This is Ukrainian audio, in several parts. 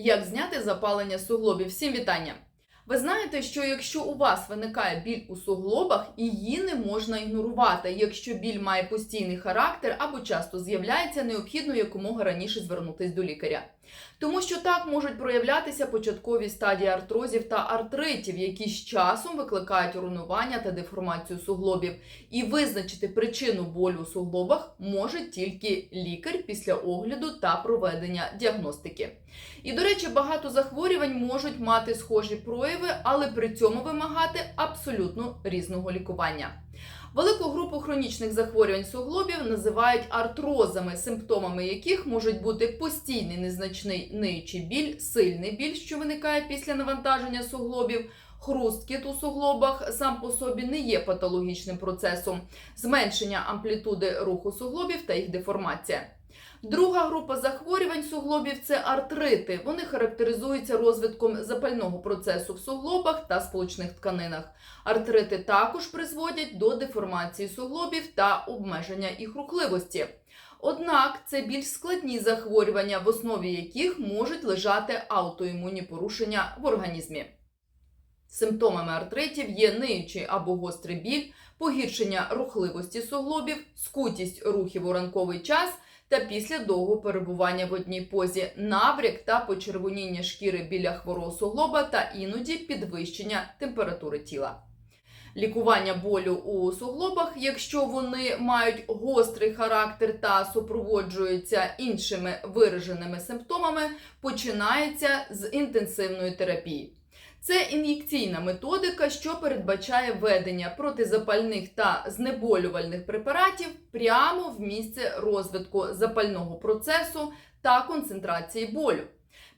Як зняти запалення суглобів? Всім вітання! Ви знаєте, що якщо у вас виникає біль у суглобах, її не можна ігнорувати. Якщо біль має постійний характер або часто з'являється, необхідно якомога раніше звернутись до лікаря. Тому що так можуть проявлятися початкові стадії артрозів та артритів, які з часом викликають руйнування та деформацію суглобів. І визначити причину болю у суглобах може тільки лікар після огляду та проведення діагностики. І, до речі, багато захворювань можуть мати схожі прояви, але при цьому вимагати абсолютно різного лікування. Велику групу хронічних захворювань суглобів називають артрозами, симптомами яких можуть бути постійний незначний ниючий біль, сильний біль, що виникає після навантаження суглобів. Хрусткіт у суглобах сам по собі не є патологічним процесом, зменшення амплітуди руху суглобів та їх деформація. Друга група захворювань суглобів це артрити. Вони характеризуються розвитком запального процесу в суглобах та сполучних тканинах. Артрити також призводять до деформації суглобів та обмеження їх рухливості. Однак це більш складні захворювання, в основі яких можуть лежати аутоімунні порушення в організмі. Симптомами артритів є ниючий або гострий біль, погіршення рухливості суглобів, скутість рухів у ранковий час та після довгого перебування в одній позі, набряк та почервоніння шкіри біля хворого суглоба та іноді підвищення температури тіла. Лікування болю у суглобах, якщо вони мають гострий характер та супроводжуються іншими вираженими симптомами, починається з інтенсивної терапії. Це ін'єкційна методика, що передбачає введення протизапальних та знеболювальних препаратів прямо в місце розвитку запального процесу та концентрації болю.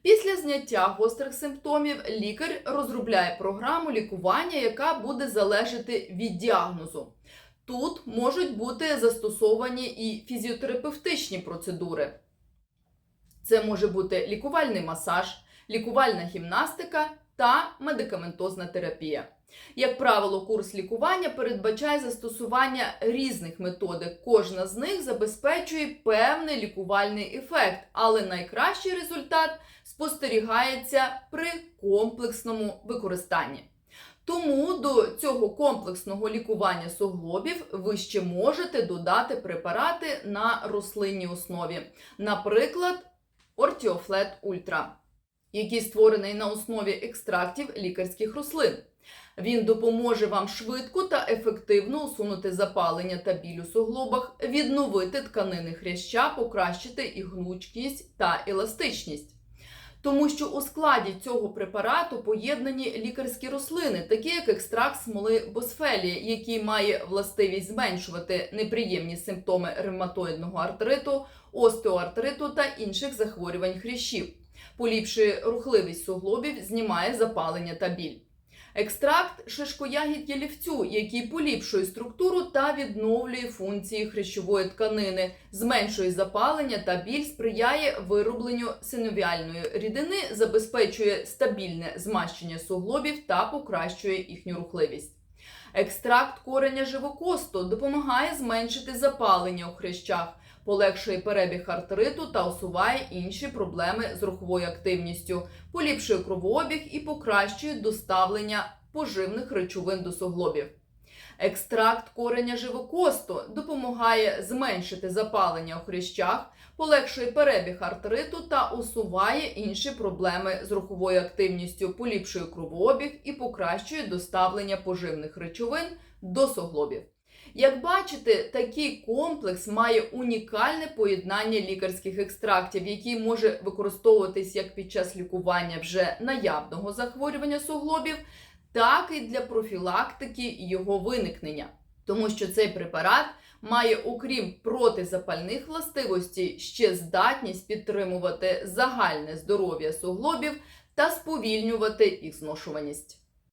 Після зняття гострих симптомів лікар розробляє програму лікування, яка буде залежати від діагнозу. Тут можуть бути застосовані і фізіотерапевтичні процедури. Це може бути лікувальний масаж, лікувальна гімнастика та медикаментозна терапія. Як правило, курс лікування передбачає застосування різних методик. Кожна з них забезпечує певний лікувальний ефект, але найкращий результат спостерігається при комплексному використанні. Тому до цього комплексного лікування суглобів ви ще можете додати препарати на рослинній основі, наприклад, Ортіофлет Ультра який створений на основі екстрактів лікарських рослин. Він допоможе вам швидко та ефективно усунути запалення та біль у суглобах, відновити тканини хряща, покращити їх гнучкість та еластичність. Тому що у складі цього препарату поєднані лікарські рослини, такі як екстракт смоли босфелії, який має властивість зменшувати неприємні симптоми ревматоїдного артриту, остеоартриту та інших захворювань хрящів поліпшує рухливість суглобів, знімає запалення та біль. Екстракт шишкоягідь ялівцю, який поліпшує структуру та відновлює функції хрящової тканини, зменшує запалення та біль, сприяє виробленню синовіальної рідини, забезпечує стабільне змащення суглобів та покращує їхню рухливість. Екстракт кореня живокосту допомагає зменшити запалення у хрящах, полегшує перебіг артриту та усуває інші проблеми з руховою активністю, поліпшує кровообіг і покращує доставлення поживних речовин до суглобів. Екстракт кореня живокосту допомагає зменшити запалення у хрящах, полегшує перебіг артриту та усуває інші проблеми з руховою активністю, поліпшує кровообіг і покращує доставлення поживних речовин до суглобів. Як бачите, такий комплекс має унікальне поєднання лікарських екстрактів, який може використовуватись як під час лікування вже наявного захворювання суглобів, так і для профілактики його виникнення. Тому що цей препарат має, окрім протизапальних властивостей, ще здатність підтримувати загальне здоров'я суглобів та сповільнювати їх зношуваність.